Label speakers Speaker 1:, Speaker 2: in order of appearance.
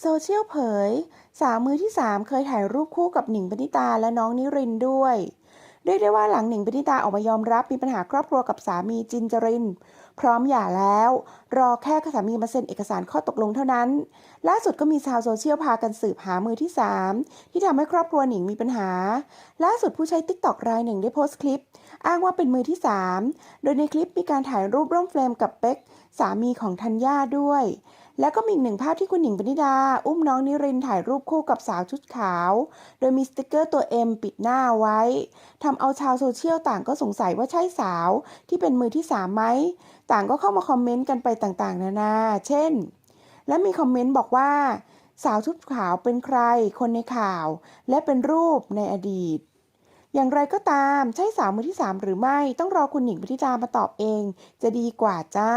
Speaker 1: โซเชียลเผย สาวมือที่ 3 เคยถ่ายรูปคู่กับหนิงปณิตาและน้องนิรินด้วย เรียกได้ว่าหลังหนิงปณิตาออกมายอมรับมีปัญหาครอบครัวกับสามีจินจริน พร้อมหย่าแล้ว รอแค่สามีมาเซ็นเอกสารข้อตกลงเท่านั้น ล่าสุดก็มีชาวโซเชียลพากันสืบหามือที่ 3 ที่ทำให้ครอบครัวหนิงมีปัญหา ล่าสุดผู้ใช้ติ๊กต็อกรายหนึ่งได้โพสต์คลิป อ้างว่าเป็นมือที่ 3 โดยในคลิปมีการถ่ายรูปร่วมเฟรมกับเป๊กสามีของธัญญาด้วย แล้วก็มีอีกหนึ่งภาพที่คุณหญิงปณิดา อุ้มน้องนิรินถ่ายรูปคู่กับสาวชุดขาว โดยมีสติกเกอร์ตัว M ปิดหน้าไว้ทำเอาชาวโซเชียลต่างก็สงสัยว่าใช่สาวที่เป็นมือที่สามไหมต่างก็เข้ามาคอมเมนต์กันไปต่างๆ นานา เช่น และมีคอมเมนต์บอกว่า สาวชุดขาวเป็นใคร คนในข่าว และเป็นรูปในอดีต อย่างไรก็ตามใช่สาวมือที่สามหรือไม่ต้องรอคุณหญิงพิธิดามาตอบเอง จะดีกว่าจ้า